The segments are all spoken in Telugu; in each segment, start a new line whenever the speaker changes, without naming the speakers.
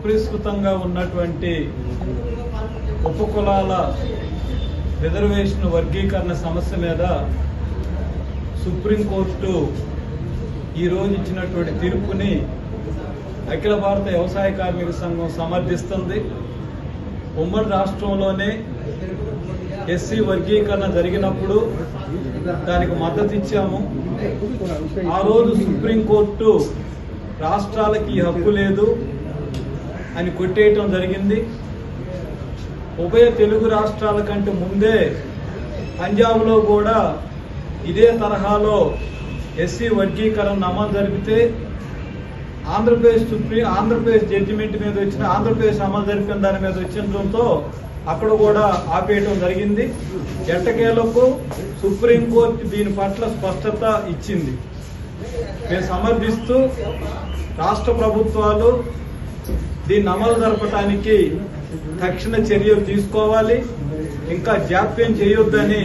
అపరిష్కృతంగా ఉన్నటువంటి ఉపకులాల రిజర్వేషన్ వర్గీకరణ సమస్య మీద సుప్రీంకోర్టు ఈరోజు ఇచ్చినటువంటి తీర్పుని అఖిల భారత వ్యవసాయ కార్మిక సంఘం సమర్థిస్తుంది. ఉమ్మడి రాష్ట్రంలోనే ఎస్సీ వర్గీకరణ జరిగినప్పుడు దానికి మద్దతు ఇచ్చాము. ఆ రోజు సుప్రీంకోర్టు రాష్ట్రాలకి ఈ హక్కు లేదు. అని కొట్టేయటం జరిగింది. ఉభయ తెలుగు రాష్ట్రాల కంటే ముందే పంజాబ్లో కూడా ఇదే తరహాలో ఎస్సీ వర్గీకరణ అమలు జరిపితే ఆంధ్రప్రదేశ్ సుప్రీం ఆంధ్రప్రదేశ్ జడ్జిమెంట్ మీద వచ్చిన ఆంధ్రప్రదేశ్ అమలు జరిపిన దాని మీద వచ్చినతో అక్కడ కూడా ఆపేయటం జరిగింది. ఎట్టకేలకు సుప్రీంకోర్టు దీని పట్ల స్పష్టత ఇచ్చింది. మేము సమర్థిస్తూ రాష్ట్ర ప్రభుత్వాలు దీన్ని అమలు జరపడానికి తక్షణ చర్యలు తీసుకోవాలి. ఇంకా జాప్యం చేయొద్దని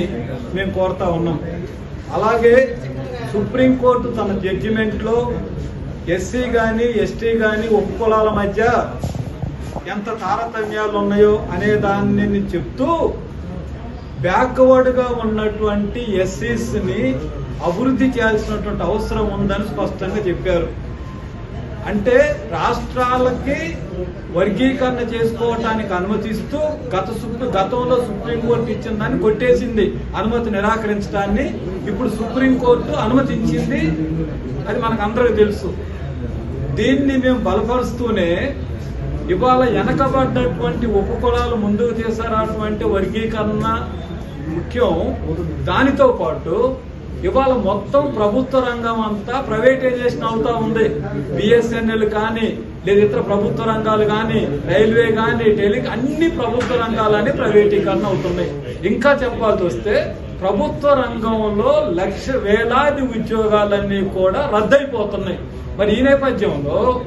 మేము కోరుతా ఉన్నాం. అలాగే సుప్రీంకోర్టు తన జడ్జిమెంట్లో ఎస్సీ కానీ ఎస్టీ కానీ ఉపకులాల మధ్య ఎంత తారతమ్యాలు ఉన్నాయో అనే దాన్ని చెప్తూ బ్యాక్వర్డ్గా ఉన్నటువంటి ఎస్సీస్ని అభివృద్ధి చేయాల్సినటువంటి అవసరం ఉందని స్పష్టంగా చెప్పారు. అంటే రాష్ట్రాలకి వర్గీకరణ చేసుకోవటానికి అనుమతిస్తూ గత గతంలో సుప్రీంకోర్టు ఇచ్చిన దాన్ని కొట్టేసింది. అనుమతి నిరాకరించడాన్ని ఇప్పుడు సుప్రీంకోర్టు అనుమతించింది. అది మనకు అందరికి తెలుసు. దీన్ని మేము బలపరుస్తూనే ఇవాళ వెనకబడ్డటువంటి ఉపకులాలు ముందుకు తీసారటువంటి వర్గీకరణ ముఖ్యం. దానితో పాటు ఇవాళ మొత్తం ప్రభుత్వ రంగం అంతా ప్రైవేటైజేషన్ అవుతా ఉంది. బిఎస్ఎన్ఎల్ కానీ లేదా ఇతర ప్రభుత్వ రంగాలు కానీ రైల్వే కానీ టెలి అన్ని ప్రభుత్వ రంగాలని ప్రైవేటీకరణ అవుతున్నాయి. ఇంకా చెప్పాల్సి వస్తే ప్రభుత్వ రంగంలో లక్ష వేలాది ఉద్యోగాలన్నీ కూడా రద్దయిపోతున్నాయి. మరి ఈ నేపథ్యంలో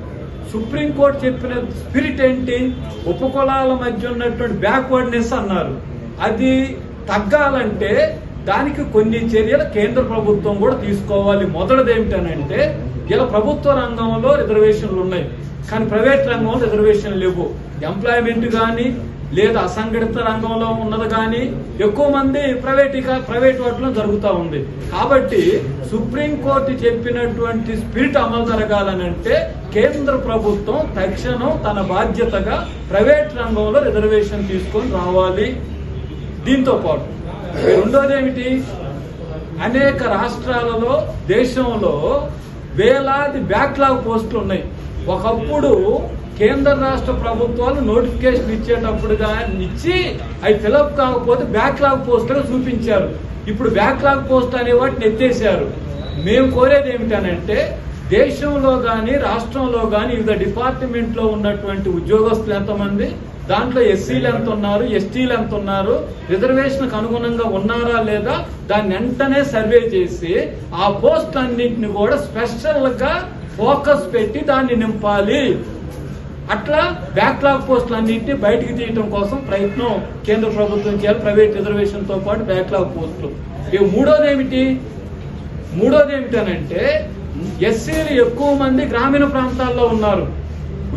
సుప్రీంకోర్టు చెప్పిన స్పిరిట్ ఏంటి? ఉపకులాల మధ్య ఉన్నటువంటి బ్యాక్వర్డ్నెస్ అన్నారు. అది తగ్గాలంటే దానికి కొన్ని చర్యలు కేంద్ర ప్రభుత్వం కూడా తీసుకోవాలి. మొదటిది ఏమిటనంటే ఇలా ప్రభుత్వ రంగంలో రిజర్వేషన్లు ఉన్నాయి. కానీ ప్రైవేట్ రంగంలో రిజర్వేషన్లు లేవు. ఎంప్లాయ్మెంట్ కానీ లేదా అసంఘటిత రంగంలో ఉన్నది కానీ ఎక్కువ మంది ప్రైవేట్ ప్రైవేట్ వాటిలో జరుగుతూ ఉంది. కాబట్టి సుప్రీంకోర్టు చెప్పినటువంటి స్పిరిట్ అమలు జరగాలనంటే కేంద్ర ప్రభుత్వం తక్షణం తన బాధ్యతగా ప్రైవేట్ రంగంలో రిజర్వేషన్ తీసుకొని రావాలి. దీంతో పాటు రెండోది ఏమిటి? అనేక రాష్ట్రాలలో దేశంలో వేలాది బ్యాక్లాగ్ పోస్టులు ఉన్నాయి. ఒకప్పుడు కేంద్ర రాష్ట్ర ప్రభుత్వాలు నోటిఫికేషన్ ఇచ్చేటప్పుడు కానీ ఇచ్చి అవి ఫిలప్ కాకపోతే బ్యాక్లాగ్ పోస్టులు చూపించారు. ఇప్పుడు బ్యాక్లాగ్ పోస్ట్ అనే వాటిని ఎత్తేసారు. మేము కోరేది ఏమిటనంటే దేశంలో కానీ రాష్ట్రంలో కానీ వివిధ డిపార్ట్మెంట్లో ఉన్నటువంటి ఉద్యోగస్తులు ఎంతమంది? దాంట్లో ఎస్సీలు ఎంత ఉన్నారు ఎస్టీలు ఎంత ఉన్నారు రిజర్వేషన్కు అనుగుణంగా ఉన్నారా లేదా? దాన్ని వెంటనే సర్వే చేసి ఆ పోస్ట్ అన్నింటిని కూడా స్పెషల్గా ఫోకస్ పెట్టి దాన్ని నింపాలి. అట్లా బ్యాక్లాగ్ పోస్టులు అన్నింటినీ బయటికి తీయటం కోసం ప్రయత్నం కేంద్ర ప్రభుత్వం చేయాలి ప్రైవేట్ రిజర్వేషన్తో పాటు బ్యాక్లాగ్ పోస్టులు. ఇక మూడోది ఏమిటి? మూడోది ఏమిటనంటే ఎస్సీలు ఎక్కువ మంది గ్రామీణ ప్రాంతాల్లో ఉన్నారు.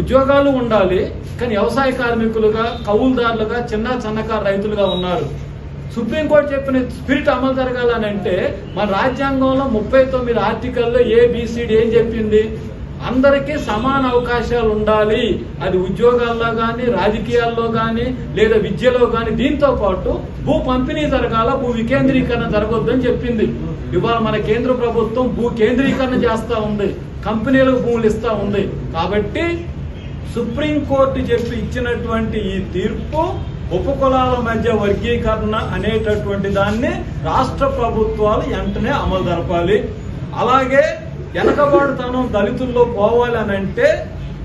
ఉద్యోగాలు ఉండాలి కానీ వ్యవసాయ కార్మికులుగా కౌలుదారులుగా చిన్న సన్నకారు రైతులుగా ఉన్నారు. సుప్రీంకోర్టు చెప్పిన స్పిరిట్ అమలు జరగాలని అంటే మన రాజ్యాంగంలో ముప్పై తొమ్మిది ఆర్టికల్లో ఏబిసిడి ఏం చెప్పింది? అందరికీ సమాన అవకాశాలు ఉండాలి. అది ఉద్యోగాల్లో కానీ రాజకీయాల్లో కానీ లేదా విద్యలో కానీ దీంతో పాటు భూ పంపిణీ జరగాల భూ వికేంద్రీకరణ జరగొద్దని చెప్పింది. ఇవాళ మన కేంద్ర ప్రభుత్వం భూ కేంద్రీకరణ చేస్తూ ఉంది. కంపెనీలకు భూములు ఇస్తూ ఉంది. కాబట్టి సుప్రీంకోర్టు చెప్పి ఇచ్చినటువంటి ఈ తీర్పు ఉపకులాల మధ్య వర్గీకరణ అనేటటువంటి దాన్ని రాష్ట్ర ప్రభుత్వాలు వెంటనే అమలు జరపాలి. అలాగే వెనకబాటుతనం దళితుల్లో పోవాలి అని అంటే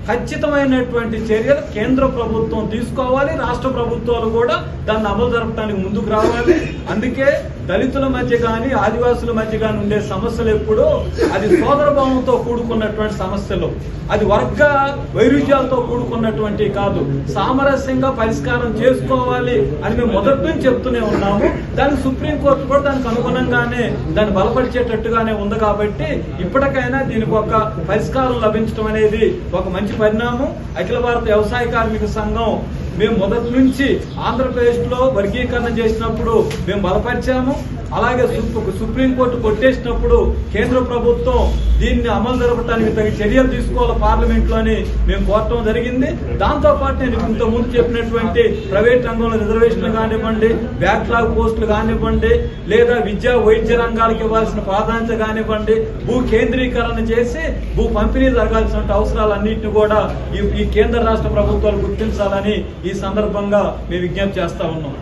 ఖచ్చితమైనటువంటి చర్యలు కేంద్ర ప్రభుత్వం తీసుకోవాలి. రాష్ట్ర ప్రభుత్వాలు కూడా దాన్ని అమలు జరపడానికి ముందుకు రావాలి. అందుకే దళితుల మధ్య కానీ ఆదివాసుల మధ్య కానీ ఉండే సమస్యలు ఎప్పుడో అది సోదరభావంతో కూడుకున్నటువంటి సమస్యలు. అది వర్గ వైరుధ్యాలతో కూడుకున్నటువంటి కాదు. సామరస్యంగా పరిష్కారం చేసుకోవాలి అని మేము మొదటి నుంచి చెప్తూనే ఉన్నాము. దానికి సుప్రీంకోర్టు కూడా దానికి అనుగుణంగానే దాన్ని బలపరిచేటట్టుగానే ఉంది కాబట్టి ఇప్పటికైనా దీనికి ఒక పరిష్కారం లభించడం అనేది ఒక మంచి పరిణామం. అఖిల భారత వ్యవసాయ కార్మిక సంఘం మేము మొదటి నుంచి ఆంధ్రప్రదేశ్లో వర్గీకరణ చేసినప్పుడు మేము బలపరిచాము. అలాగే సుప్రీంకోర్టు కొట్టేసినప్పుడు కేంద్ర ప్రభుత్వం దీన్ని అమలు జరపడానికి తగిన చర్యలు తీసుకోవాలి పార్లమెంట్లోని మేము కోరటం జరిగింది. దాంతో పాటు నేను ఇంత ముందు చెప్పినటువంటి ప్రైవేట్ రంగంలో రిజర్వేషన్లు కానివ్వండి బ్యాక్లాగ్ పోస్టులు కానివ్వండి లేదా విద్యా వైద్య రంగాలకు ఇవ్వాల్సిన ప్రాధాన్యత కానివ్వండి భూ కేంద్రీకరణ చేసి భూ పంపిణీ జరగాల్సిన అవసరాలన్నింటినీ కూడా ఈ ఈ కేంద్ర రాష్ట్ర ప్రభుత్వాలు గుర్తించాలని ఈ సందర్భంగా మేము విజ్ఞప్తి చేస్తా ఉన్నాం.